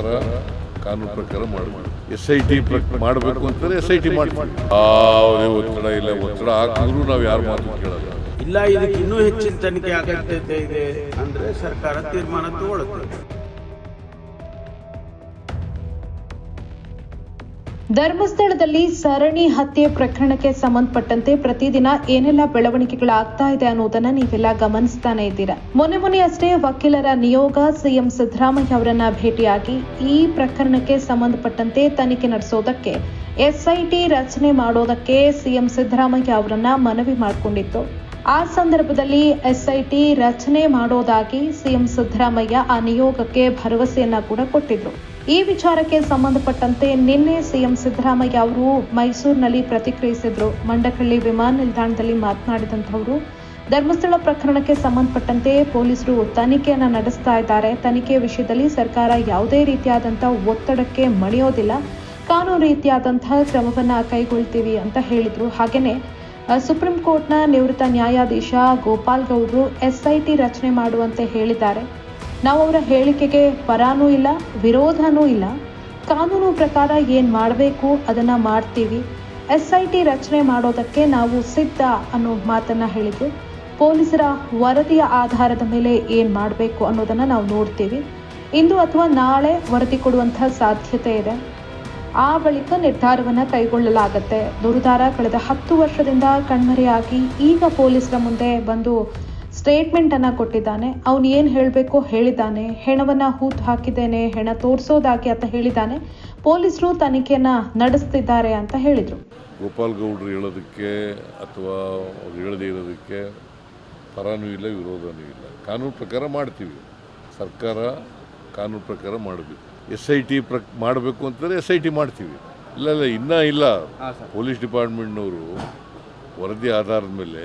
ಸರ್ಕಾರ ಕಾನೂನು ಪ್ರಕಾರ ಮಾಡಬೇಕು. ಎಸ್ ಐ ಟಿ ಮಾಡಬೇಕು ಅಂತಂದ್ರೆ ಎಸ್ ಐ ಟಿ ಮಾಡ್ತೀವಿ. ಯಾವುದೇ ಒತ್ತಡ ಇಲ್ಲ ಒತ್ತಡ ಹಾಕಿದ್ರು ನಾವು ಯಾರು ಮಾತು ಕೇಳಲ್ಲ. ಇಲ್ಲ ಇದಕ್ಕೆ ಇನ್ನೂ ಹೆಚ್ಚಿನ ತನಿಖೆ ಅಗತ್ಯತೆ ಇದೆ ಅಂದ್ರೆ ಸರ್ಕಾರ ತೀರ್ಮಾನ ತಗೊಳುತ್ತೆ ಧರ್ಮಸ್ಥಳದಲ್ಲಿ ಸರಣಿ ಹತ್ಯೆ ಪ್ರಕರಣಕ್ಕೆ ಸಂಬಂಧಪಟ್ಟಂತೆ ಪ್ರತಿದಿನ ಏನೆಲ್ಲ ಬೆಳವಣಿಗೆಗಳಾಗ್ತಾ ಇದೆ ಅನ್ನೋದನ್ನ ನೀವೆಲ್ಲ ಗಮನಿಸ್ತಾನೆ ಇದ್ದೀರಾ? ಮೊನ್ನೆ ಮೊನ್ನೆ ಅಷ್ಟೇ ವಕೀಲರ ನಿಯೋಗ ಸಿಎಂ ಸಿದ್ದರಾಮಯ್ಯ ಅವರನ್ನ ಭೇಟಿಯಾಗಿ ಈ ಪ್ರಕರಣಕ್ಕೆ ಸಂಬಂಧಪಟ್ಟಂತೆ ತನಿಖೆ ನಡೆಸೋದಕ್ಕೆ, ಎಸ್ಐಟಿ ರಚನೆ ಮಾಡೋದಕ್ಕೆ ಸಿಎಂ ಸಿದ್ದರಾಮಯ್ಯ ಅವರನ್ನ ಮನವಿ ಮಾಡಿಕೊಂಡಿತ್ತು. ಆ ಸಂದರ್ಭದಲ್ಲಿ ಎಸ್ಐಟಿ ರಚನೆ ಮಾಡೋದಾಗಿ ಸಿಎಂ ಸಿದ್ದರಾಮಯ್ಯ ಆ ನಿಯೋಗಕ್ಕೆ ಭರವಸೆಯನ್ನ ಕೂಡ ಕೊಟ್ಟಿದ್ರು. ಈ ವಿಚಾರಕ್ಕೆ ಸಂಬಂಧಪಟ್ಟಂತೆ ನಿನ್ನೆ ಸಿಎಂ ಸಿದ್ದರಾಮಯ್ಯ ಅವರು ಮೈಸೂರಿನಲ್ಲಿ ಪ್ರತಿಕ್ರಿಯಿಸಿದ್ರು. ಮಂಡಕಳ್ಳಿ ವಿಮಾನ ನಿಲ್ದಾಣದಲ್ಲಿ ಮಾತನಾಡಿದಂಥವರು, ಧರ್ಮಸ್ಥಳ ಪ್ರಕರಣಕ್ಕೆ ಸಂಬಂಧಪಟ್ಟಂತೆ ಪೊಲೀಸರು ತನಿಖೆಯನ್ನು ನಡೆಸ್ತಾ ಇದ್ದಾರೆ. ತನಿಖೆ ವಿಷಯದಲ್ಲಿ ಸರ್ಕಾರ ಯಾವುದೇ ರೀತಿಯಾದಂಥ ಒತ್ತಡಕ್ಕೆ ಮಣಿಯೋದಿಲ್ಲ. ಕಾನೂನು ರೀತಿಯಾದಂತಹ ಕ್ರಮವನ್ನು ಕೈಗೊಳ್ತೀವಿ ಅಂತ ಹೇಳಿದರು. ಹಾಗೆಯೇ ಸುಪ್ರೀಂ ಕೋರ್ಟ್ನ ನಿವೃತ್ತ ನ್ಯಾಯಾಧೀಶ ಗೋಪಾಲ್ ಗೌಡ್ರು ಎಸ್ಐಟಿ ರಚನೆ ಮಾಡುವಂತೆ ಹೇಳಿದ್ದಾರೆ. ನಾವು ಅವರ ಹೇಳಿಕೆಗೆ ಪರಾನೂ ಇಲ್ಲ, ವಿರೋಧನೂ ಇಲ್ಲ. ಕಾನೂನು ಪ್ರಕಾರ ಏನು ಮಾಡಬೇಕು ಅದನ್ನು ಮಾಡ್ತೀವಿ. ಎಸ್ ಐ ಟಿ ರಚನೆ ಮಾಡೋದಕ್ಕೆ ನಾವು ಸಿದ್ಧ ಅನ್ನೋ ಮಾತನ್ನು ಹೇಳಿದ್ದು ಪೊಲೀಸರ ವರದಿಯ ಆಧಾರದ ಮೇಲೆ ಏನು ಮಾಡಬೇಕು ಅನ್ನೋದನ್ನು ನಾವು ನೋಡ್ತೀವಿ. ಇಂದು ಅಥವಾ ನಾಳೆ ವರದಿ ಕೊಡುವಂಥ ಸಾಧ್ಯತೆ ಇದೆ. ಆ ಬಳಿಕ ನಿರ್ಧಾರವನ್ನು ಕೈಗೊಳ್ಳಲಾಗತ್ತೆ. ದುರುದಾರ ಕಳೆದ ಹತ್ತು ವರ್ಷದಿಂದ ಕಣ್ಮರೆಯಾಗಿ ಈಗ ಪೊಲೀಸರ ಮುಂದೆ ಬಂದು ಸ್ಟೇಟ್ಮೆಂಟ್ ಅನ್ನ ಕೊಟ್ಟಿದ್ದಾನೆ. ಅವನು ಏನು ಹೇಳಬೇಕು ಹೇಳಿದ್ದಾನೆ. ಹೆಣವನ್ನ ಹೂತು ಹಾಕಿದ್ದೇನೆ ಹೆಣ ತೋರಿಸೋದಾಕೆ ಅಂತ ಹೇಳಿದ್ದಾನೆ. ಪೊಲೀಸರು ತನಿಖೆನ ನಡೆಸ್ತಿದ್ದಾರೆ ಅಂತ ಹೇಳಿದರು. ಗೋಪಾಲ್ ಗೌಡ್ರು ಹೇಳೋದಕ್ಕೆ ಅಥವಾ ಅವ್ರು ಹೇಳದೇ ಇರೋದಕ್ಕೆ ಪರಾನೂ ಇಲ್ಲ ವಿರೋಧನೂ ಇಲ್ಲ. ಕಾನೂನು ಪ್ರಕಾರ ಮಾಡ್ತೀವಿ. ಸರ್ಕಾರ ಕಾನೂನು ಪ್ರಕಾರ ಮಾಡಬೇಕು. ಎಸ್ ಐ ಟಿ ಪ್ರ ಮಾಡಬೇಕು ಅಂತಂದರೆ ಎಸ್ ಐ ಟಿ ಮಾಡ್ತೀವಿ. ಇಲ್ಲ ಇಲ್ಲ ಇನ್ನೂ ಇಲ್ಲ. ಪೊಲೀಸ್ ಡಿಪಾರ್ಟ್ಮೆಂಟ್ನವರು ವರದಿ ಆಧಾರದ ಮೇಲೆ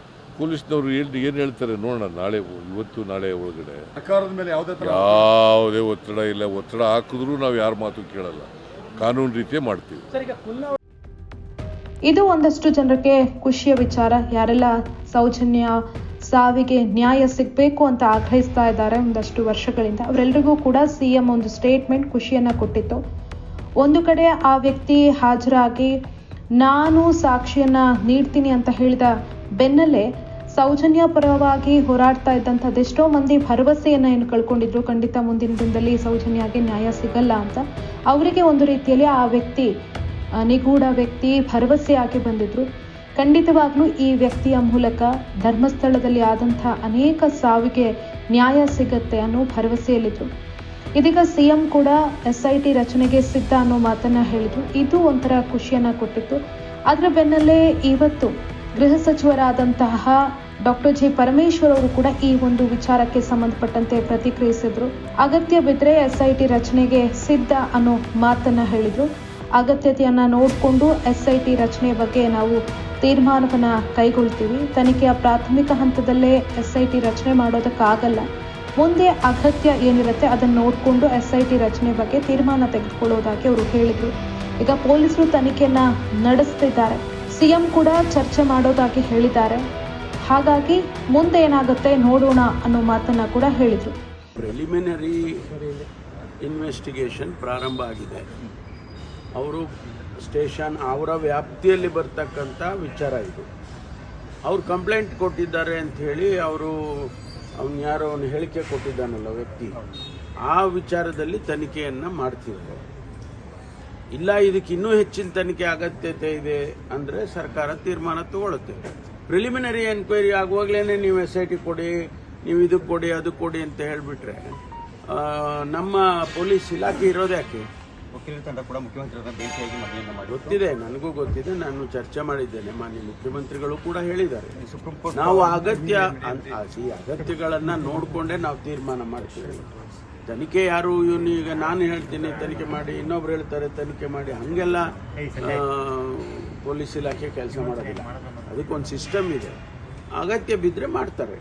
ಪೊಲೀಸ್ನವರು ಏನು ಏನು ಹೇಳ್ತಾರೆ ನೋಡೋಣ ನಾಳೆ ಇವತ್ತು ನಾಳೆ ಒಳಗಡೆ. ಸರ್ಕಾರದ ಮೇಲೆ ಯಾವುದೇ ತರ ಯಾವುದೇ ಒತ್ತಡ ಇಲ್ಲ ಒತ್ತಡ ಹಾಕಿದ್ರು ನಾವು ಯಾರ ಮಾತು ಕೇಳಲ್ಲ. ಕಾನೂನು ರೀತಿಯೇ ಮಾಡ್ತೀವಿ. ಇದು ಒಂದಷ್ಟು ಜನರಿಗೆ ಖುಷಿಯ ವಿಚಾರ. ಯಾರೆಲ್ಲ ಸೌಜನ್ಯ ಸಾವಿಗೆ ನ್ಯಾಯ ಸಿಗಬೇಕು ಅಂತ ಆಗ್ರಹಿಸ್ತಾ ಇದ್ದಾರೆ ಒಂದಷ್ಟು ವರ್ಷಗಳಿಂದ ಅವರೆಲ್ಲರಿಗೂ ಕೂಡ ಸಿಎಂ ಒಂದು ಸ್ಟೇಟ್ಮೆಂಟ್ ಖುಷಿಯನ್ನ ಕೊಟ್ಟಿತ್ತು. ಒಂದು ಕಡೆ ಆ ವ್ಯಕ್ತಿ ಹಾಜರಾಗಿ ನಾನು ಸಾಕ್ಷಿಯನ್ನ ನೀಡ್ತೀನಿ ಅಂತ ಹೇಳಿದ ಬೆನ್ನಲ್ಲೇ ಸೌಜನ್ಯ ಪರವಾಗಿ ಹೋರಾಡ್ತಾ ಇದ್ದಂಥದ್ದೆಷ್ಟೋ ಮಂದಿ ಭರವಸೆಯನ್ನ ಏನು ಕಳ್ಕೊಂಡಿದ್ರು, ಖಂಡಿತ ಮುಂದಿನ ದಿನದಲ್ಲಿ ಸೌಜನ್ಯಾಗೆ ನ್ಯಾಯ ಸಿಗಲ್ಲ ಅಂತ. ಅವರಿಗೆ ಒಂದು ರೀತಿಯಲ್ಲಿ ಆ ವ್ಯಕ್ತಿ ನಿಗೂಢ ವ್ಯಕ್ತಿ ಭರವಸೆಯಾಗಿ ಬಂದಿದ್ರು. ಖಂಡಿತವಾಗ್ಲೂ ಈ ವ್ಯಕ್ತಿಯ ಮೂಲಕ ಧರ್ಮಸ್ಥಳದಲ್ಲಿ ಆದಂಥ ಅನೇಕ ಸಾವಿಗೆ ನ್ಯಾಯ ಸಿಗತ್ತೆ ಅನ್ನೋ ಭರವಸೆಯಲ್ಲಿದ್ರು. ಇದೀಗ ಸಿಎಂ ಕೂಡ ಎಸ್ ಐ ಟಿ ರಚನೆಗೆ ಸಿದ್ಧ ಅನ್ನೋ ಮಾತನ್ನ ಹೇಳಿದ್ರು. ಇದು ಒಂಥರ ಖುಷಿಯನ್ನ ಕೊಟ್ಟಿತ್ತು. ಅದರ ಬೆನ್ನಲ್ಲೇ ಇವತ್ತು ಗೃಹ ಸಚಿವರಾದಂತಹ ಡಾಕ್ಟರ್ ಜಿ ಪರಮೇಶ್ವರ್ ಅವರು ಕೂಡ ಈ ಒಂದು ವಿಚಾರಕ್ಕೆ ಸಂಬಂಧಪಟ್ಟಂತೆ ಪ್ರತಿಕ್ರಿಯಿಸಿದ್ರು. ಅಗತ್ಯ ಬಿದ್ದರೆ ಎಸ್ ಐ ಟಿ ರಚನೆಗೆ ಸಿದ್ಧ ಅನ್ನೋ ಮಾತನ್ನ ಹೇಳಿದ್ರು. ಅಗತ್ಯತೆಯನ್ನ ನೋಡಿಕೊಂಡು ಎಸ್ ಐ ಟಿ ರಚನೆ ಬಗ್ಗೆ ನಾವು ತೀರ್ಮಾನವನ್ನು ಕೈಗೊಳ್ತೀವಿ. ತನಿಖೆಯ ಪ್ರಾಥಮಿಕ ಹಂತದಲ್ಲೇ ಎಸ್ ಐ ಟಿ ರಚನೆ ಮಾಡೋದಕ್ಕಾಗಲ್ಲ. ಮುಂದೆ ಅಗತ್ಯ ಏನಿರುತ್ತೆ ಅದನ್ನು ನೋಡಿಕೊಂಡು ಎಸ್ ಐ ಟಿ ರಚನೆ ಬಗ್ಗೆ ತೀರ್ಮಾನ ತೆಗೆದುಕೊಳ್ಳೋದಾಗಿ ಅವರು ಹೇಳಿದರು. ಈಗ ಪೊಲೀಸರು ತನಿಖೆಯನ್ನು ನಡೆಸ್ತಿದ್ದಾರೆ. ಸಿಎಂ ಕೂಡ ಚರ್ಚೆ ಮಾಡೋದಾಗಿ ಹೇಳಿದ್ದಾರೆ. ಹಾಗಾಗಿ ಮುಂದೆ ಏನಾಗುತ್ತೆ ನೋಡೋಣ ಅನ್ನೋ ಮಾತನ್ನ ಕೂಡ ಹೇಳಿದರು. ಪ್ರಿಲಿಮಿನರಿ ಇನ್ವೆಸ್ಟಿಗೇಷನ್ ಪ್ರಾರಂಭ ಆಗಿದೆ. ಅವರು ಸ್ಟೇಷನ್ ಅವರ ವ್ಯಾಪ್ತಿಯಲ್ಲಿ ಬರ್ತಕ್ಕಂಥ ವಿಚಾರ ಇದು. ಅವ್ರು ಕಂಪ್ಲೇಂಟ್ ಕೊಟ್ಟಿದ್ದಾರೆ ಅಂತ ಹೇಳಿ ಅವರು ಅವ್ನು ಯಾರೋ ಅವನು ಹೇಳಿಕೆ ಕೊಟ್ಟಿದ್ದಾನಲ್ಲ ವ್ಯಕ್ತಿ, ಆ ವಿಚಾರದಲ್ಲಿ ತನಿಖೆಯನ್ನು ಮಾಡ್ತಿದ್ರು ಇಲ್ಲ ಇದಕ್ಕೆ ಇನ್ನೂ ಹೆಚ್ಚಿನ ತನಿಖೆ ಅಗತ್ಯತೆ ಇದೆ ಅಂದರೆ ಸರ್ಕಾರ ತೀರ್ಮಾನ ತಗೊಳ್ಳುತ್ತೆ. ಪ್ರಿಲಿಮಿನರಿ ಎನ್ಕ್ವೈರಿ ಆಗುವಾಗಲೇ ನೀವು ಎಸ್ ಐ ಟಿ ಕೊಡಿ ನೀವು ಇದಕ್ಕೆ ಕೊಡಿ ಅದಕ್ಕೆ ಕೊಡಿ ಅಂತ ಹೇಳಿಬಿಟ್ರೆ ನಮ್ಮ ಪೊಲೀಸ್ ಇಲಾಖೆ ಇರೋದು ಯಾಕೆ? ವಕೀಲರ ತಂಡ ಕೂಡ ಮುಖ್ಯಮಂತ್ರಿಯವರನ್ನ ಭೇಟಿಯಾಗಿ ಮನವಿಯನ್ನ ಮಾಡಿ ಗೊತ್ತಿದೆ ನನಗೂ ಗೊತ್ತಿದೆ ನಾನು ಚರ್ಚೆ ಮಾಡಿದ್ದೇನೆ ಮಾನ್ಯ ಮುಖ್ಯಮಂತ್ರಿಗಳು ಕೂಡ ಹೇಳಿದ್ದಾರೆ. ಸುಪ್ರೀಂ ಕೋರ್ಟ್ ನಾವು ಅಗತ್ಯ ಅಗತ್ಯಗಳನ್ನ ನೋಡಿಕೊಂಡೇ ನಾವು ತೀರ್ಮಾನ ಮಾಡ್ತೀವಿ. ತನಿಖೆ ಯಾರು ಇವನು ಈಗ ನಾನು ಹೇಳ್ತೀನಿ ತನಿಖೆ ಮಾಡಿ ಇನ್ನೊಬ್ರು ಹೇಳ್ತಾರೆ ತನಿಖೆ ಮಾಡಿ ಹಂಗೆಲ್ಲ ಆ, ಪೊಲೀಸ್ ಇಲಾಖೆ ಕೆಲಸ ಮಾಡೋದಿಲ್ಲ. ಅದಕ್ಕೊಂದು ಸಿಸ್ಟಮ್ ಇದೆ. ಅಗತ್ಯ ಬಿದ್ದರೆ ಮಾಡ್ತಾರೆ.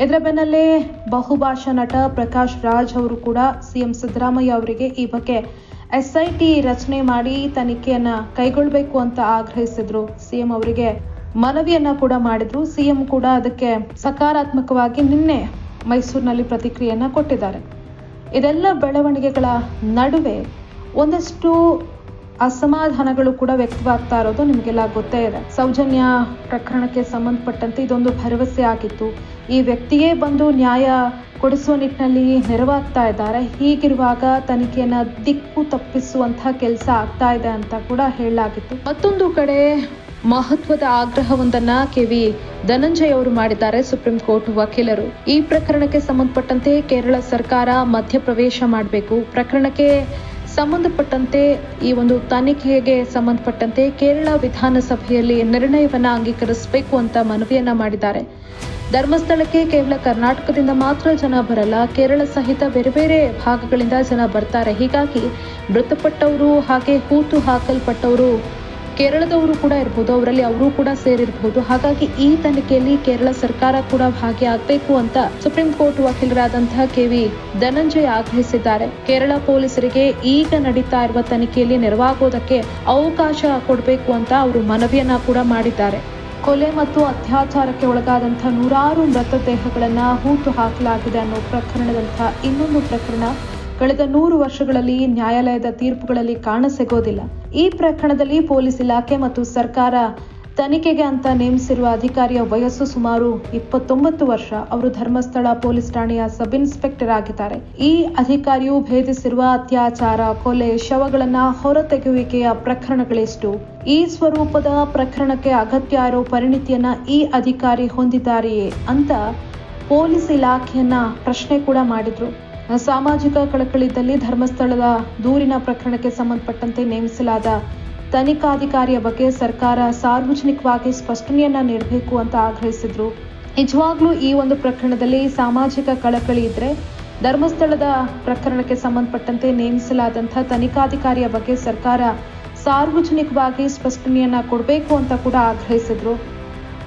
ಇದರ ಬೆನ್ನಲ್ಲೇ ಬಹುಭಾಷಾ ನಟ ಪ್ರಕಾಶ್ ರಾಜ್ ಅವರು ಕೂಡ ಸಿಎಂ ಸಿದ್ದರಾಮಯ್ಯ ಅವರಿಗೆ ಈ ಬಗ್ಗೆ ಎಸ್ಐಟಿ ರಚನೆ ಮಾಡಿ ತನಿಖೆಯನ್ನ ಕೈಗೊಳ್ಳಬೇಕು ಅಂತ ಆಗ್ರಹಿಸಿದ್ರು. ಸಿಎಂ ಅವರಿಗೆ ಮನವಿಯನ್ನ ಕೂಡ ಮಾಡಿದ್ರು. ಸಿಎಂ ಕೂಡ ಅದಕ್ಕೆ ಸಕಾರಾತ್ಮಕವಾಗಿ ನಿನ್ನೆ ಮೈಸೂರಿನಲ್ಲಿ ಪ್ರತಿಕ್ರಿಯೆಯನ್ನು ಕೊಟ್ಟಿದ್ದಾರೆ. ಇದೆಲ್ಲ ಬೆಳವಣಿಗೆಗಳ ನಡುವೆ ಒಂದಷ್ಟು ಅಸಮಾಧಾನಗಳು ಕೂಡ ವ್ಯಕ್ತವಾಗ್ತಾ ಇರೋದು ನಿಮಗೆಲ್ಲ ಗೊತ್ತೇ ಇದೆ. ಸೌಜನ್ಯ ಪ್ರಕರಣಕ್ಕೆ ಸಂಬಂಧಪಟ್ಟಂತೆ ಇದೊಂದು ಭರವಸೆ ಆಗಿತ್ತು. ಈ ವ್ಯಕ್ತಿಯೇ ಬಂದು ನ್ಯಾಯ ಕೊಡಿಸುವ ನಿಟ್ಟಿನಲ್ಲಿ ನೆರವಾಗ್ತಾ ಇದ್ದಾರೆ. ಹೀಗಿರುವಾಗ ತನಿಖೆಯನ್ನು ದಿಕ್ಕು ತಪ್ಪಿಸುವಂತಹ ಕೆಲಸ ಆಗ್ತಾ ಇದೆ ಅಂತ ಕೂಡ ಹೇಳಲಾಗಿತ್ತು. ಮತ್ತೊಂದು ಕಡೆ ಮಹತ್ವದ ಆಗ್ರಹವೊಂದನ್ನ ಕೆವಿ ಧನಂಜಯ್ ಅವರು ಮಾಡಿದ್ದಾರೆ ಸುಪ್ರೀಂ ಕೋರ್ಟ್ ವಕೀಲರು. ಈ ಪ್ರಕರಣಕ್ಕೆ ಸಂಬಂಧಪಟ್ಟಂತೆ ಕೇರಳ ಸರ್ಕಾರ ಮಧ್ಯಪ್ರವೇಶ ಮಾಡಬೇಕು. ಪ್ರಕರಣಕ್ಕೆ ಸಂಬಂಧಪಟ್ಟಂತೆ ಈ ಒಂದು ತನಿಖೆಗೆ ಸಂಬಂಧಪಟ್ಟಂತೆ ಕೇರಳ ವಿಧಾನಸಭೆಯಲ್ಲಿ ನಿರ್ಣಯವನ್ನ ಅಂಗೀಕರಿಸಬೇಕು ಅಂತ ಮನವಿಯನ್ನ ಮಾಡಿದ್ದಾರೆ. ಧರ್ಮಸ್ಥಳಕ್ಕೆ ಕೇವಲ ಕರ್ನಾಟಕದಿಂದ ಮಾತ್ರ ಜನ ಬರಲ್ಲ. ಕೇರಳ ಸಹಿತ ಬೇರೆ ಬೇರೆ ಭಾಗಗಳಿಂದ ಜನ ಬರ್ತಾರೆ. ಹೀಗಾಗಿ ಮೃತಪಟ್ಟವರು ಹಾಗೆ ಕೂತು ಹಾಕಲ್ಪಟ್ಟವರು ಕೇರಳದವರು ಕೂಡ ಇರ್ಬೋದು, ಅವರಲ್ಲಿ ಅವರು ಕೂಡ ಸೇರಿರಬಹುದು ಹಾಗಾಗಿ ಈ ತನಿಖೆಯಲ್ಲಿ ಕೇರಳ ಸರ್ಕಾರ ಕೂಡ ಭಾಗಿಯಾಗಬೇಕು ಅಂತ ಸುಪ್ರೀಂ ಕೋರ್ಟ್ ವಕೀಲರಾದಂತಹ ಕೆವಿ ಧನಂಜಯ ಆಗ್ರಹಿಸಿದ್ದಾರೆ. ಕೇರಳ ಪೊಲೀಸರಿಗೆ ಈಗ ನಡೀತಾ ಇರುವ ತನಿಖೆಯಲ್ಲಿ ನೆರವಾಗೋದಕ್ಕೆ ಅವಕಾಶ ಕೊಡಬೇಕು ಅಂತ ಅವರು ಮನವಿಯನ್ನ ಕೂಡ ಮಾಡಿದ್ದಾರೆ. ಕೊಲೆ ಮತ್ತು ಅತ್ಯಾಚಾರಕ್ಕೆ ಒಳಗಾದಂತಹ ನೂರಾರು ಮೃತದೇಹಗಳನ್ನ ಹೂತು ಹಾಕಲಾಗಿದೆ ಅನ್ನೋ ಪ್ರಕರಣದಂತಹ ಇನ್ನೊಂದು ಪ್ರಕರಣ ಕಳೆದ ನೂರು ವರ್ಷಗಳಲ್ಲಿ ನ್ಯಾಯಾಲಯದ ತೀರ್ಪುಗಳಲ್ಲಿ ಕಾಣಸಿಗೋದಿಲ್ಲ ಈ ಪ್ರಕರಣದಲ್ಲಿ ಪೊಲೀಸ್ ಇಲಾಖೆ ಮತ್ತು ಸರ್ಕಾರ ತನಿಖೆಗೆ ಅಂತ ನೇಮಿಸಿರುವ ಅಧಿಕಾರಿಯ ವಯಸ್ಸು ಸುಮಾರು ಇಪ್ಪತ್ತೊಂಬತ್ತು ವರ್ಷ. ಅವರು ಧರ್ಮಸ್ಥಳ ಪೊಲೀಸ್ ಠಾಣೆಯ ಸಬ್ ಇನ್ಸ್ಪೆಕ್ಟರ್ ಆಗಿದ್ದಾರೆ. ಈ ಅಧಿಕಾರಿಯು ಭೇದಿಸಿರುವ ಅತ್ಯಾಚಾರ, ಕೊಲೆ, ಶವಗಳನ್ನ ಹೊರತೆಗೆಯುವಿಕೆಯ ಪ್ರಕರಣಗಳೆಷ್ಟು? ಈ ಸ್ವರೂಪದ ಪ್ರಕರಣಕ್ಕೆ ಅಗತ್ಯ ಇರೋ ಪರಿಣಿತಿಯನ್ನ ಈ ಅಧಿಕಾರಿ ಹೊಂದಿದ್ದಾರೆಯೇ ಅಂತ ಪೊಲೀಸ್ ಇಲಾಖೆಯನ್ನ ಪ್ರಶ್ನೆ ಕೂಡ ಮಾಡಿದ್ರು. ಸಾಮಾಜಿಕ ಕಳಕಳಿದ್ದಲ್ಲಿ ಧರ್ಮಸ್ಥಳದ ದೂರಿನ ಪ್ರಕರಣಕ್ಕೆ ಸಂಬಂಧಪಟ್ಟಂತೆ ನೇಮಿಸಲಾದ ತನಿಖಾಧಿಕಾರಿಯ ಬಗ್ಗೆ ಸರ್ಕಾರ ಸಾರ್ವಜನಿಕವಾಗಿ ಸ್ಪಷ್ಟನೆಯನ್ನ ನೀಡಬೇಕು ಅಂತ ಆಗ್ರಹಿಸಿದ್ರು. ನಿಜವಾಗ್ಲೂ ಈ ಒಂದು ಪ್ರಕರಣದಲ್ಲಿ ಸಾಮಾಜಿಕ ಕಳಕಳಿ ಇದ್ರೆ ಧರ್ಮಸ್ಥಳದ ಪ್ರಕರಣಕ್ಕೆ ಸಂಬಂಧಪಟ್ಟಂತೆ ನೇಮಿಸಲಾದಂಥ ತನಿಖಾಧಿಕಾರಿಯ ಬಗ್ಗೆ ಸರ್ಕಾರ ಸಾರ್ವಜನಿಕವಾಗಿ ಸ್ಪಷ್ಟನೆಯನ್ನ ಕೊಡಬೇಕು ಅಂತ ಕೂಡ ಆಗ್ರಹಿಸಿದ್ರು.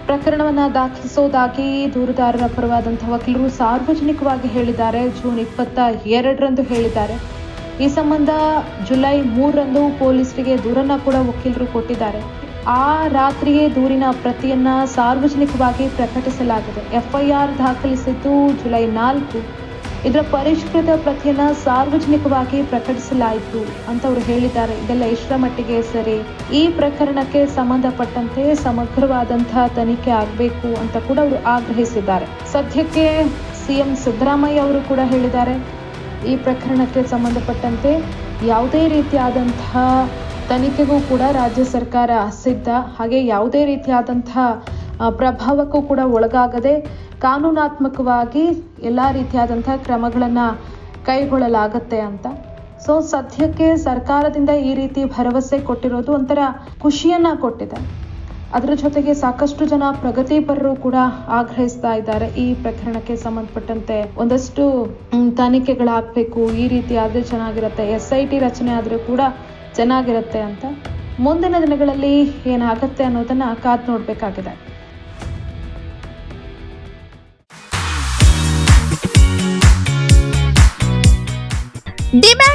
ಪ್ರಕರಣವನ್ನ ದಾಖಲಿಸೋದಾಗಿ ದೂರುದಾರರ ಪರವಾದಂಥ ವಕೀಲರು ಸಾರ್ವಜನಿಕವಾಗಿ ಹೇಳಿದ್ದಾರೆ. ಜೂನ್ ಇಪ್ಪತ್ತ ಎರಡರಂದು ಹೇಳಿದ್ದಾರೆ. ಈ ಸಂಬಂಧ ಜುಲೈ ಮೂರರಂದು ಪೊಲೀಸರಿಗೆ ದೂರನ್ನ ಕೂಡ ವಕೀಲರು ಕೊಟ್ಟಿದ್ದಾರೆ. ಆ ರಾತ್ರಿಯೇ ದೂರಿನ ಪ್ರತಿಯನ್ನ ಸಾರ್ವಜನಿಕವಾಗಿ ಪ್ರಕಟಿಸಲಾಗಿದೆ. ಎಫ್ಐಆರ್ ದಾಖಲಿಸಿದ್ದು ಜುಲೈ ನಾಲ್ಕು. ಇದರ ಪರಿಷ್ಕೃತ ಪ್ರತಿಯನ್ನ ಸಾರ್ವಜನಿಕವಾಗಿ ಪ್ರಕಟಿಸಲಾಯಿತು ಅಂತ ಅವರು ಹೇಳಿದ್ದಾರೆ. ಇದೆಲ್ಲ ಎಷ್ಟರ ಮಟ್ಟಿಗೆ ಸರಿ? ಈ ಪ್ರಕರಣಕ್ಕೆ ಸಂಬಂಧಪಟ್ಟಂತೆ ಸಮಗ್ರವಾದಂತಹ ತನಿಖೆ ಆಗಬೇಕು ಅಂತ ಕೂಡ ಅವರು ಆಗ್ರಹಿಸಿದ್ದಾರೆ. ಸದ್ಯಕ್ಕೆ ಸಿಎಂ ಸಿದ್ದರಾಮಯ್ಯ ಅವರು ಕೂಡ ಹೇಳಿದ್ದಾರೆ, ಈ ಪ್ರಕರಣಕ್ಕೆ ಸಂಬಂಧಪಟ್ಟಂತೆ ಯಾವುದೇ ರೀತಿಯಾದಂತಹ ತನಿಖೆಗೂ ಕೂಡ ರಾಜ್ಯ ಸರ್ಕಾರ ಸಿದ್ಧ. ಹಾಗೆ ಯಾವುದೇ ರೀತಿಯಾದಂತಹ ಪ್ರಭಾವಕ್ಕೂ ಕೂಡ ಒಳಗಾಗದೆ ಕಾನೂನಾತ್ಮಕವಾಗಿ ಎಲ್ಲ ರೀತಿಯಾದಂಥ ಕ್ರಮಗಳನ್ನು ಕೈಗೊಳ್ಳಲಾಗತ್ತೆ ಅಂತ. ಸೊ ಸದ್ಯಕ್ಕೆ ಸರ್ಕಾರದಿಂದ ಈ ರೀತಿ ಭರವಸೆ ಕೊಟ್ಟಿರೋದು ಒಂಥರ ಖುಷಿಯನ್ನ ಕೊಟ್ಟಿದೆ. ಅದರ ಜೊತೆಗೆ ಸಾಕಷ್ಟು ಜನ ಪ್ರಗತಿಪರರು ಕೂಡ ಆಗ್ರಹಿಸ್ತಾ ಇದ್ದಾರೆ ಈ ಪ್ರಕರಣಕ್ಕೆ ಸಂಬಂಧಪಟ್ಟಂತೆ. ಒಂದಷ್ಟು ತನಿಖೆಗಳಾಗಬೇಕು, ಈ ರೀತಿ ಆದ್ರೆ ಚೆನ್ನಾಗಿರುತ್ತೆ, ಎಸ್ ಐ ಟಿ ರಚನೆ ಆದ್ರೆ ಕೂಡ ಚೆನ್ನಾಗಿರುತ್ತೆ ಅಂತ. ಮುಂದಿನ ದಿನಗಳಲ್ಲಿ ಏನಾಗುತ್ತೆ ಅನ್ನೋದನ್ನ ಕಾತ್ ನೋಡ್ಬೇಕಾಗಿದೆ. Demand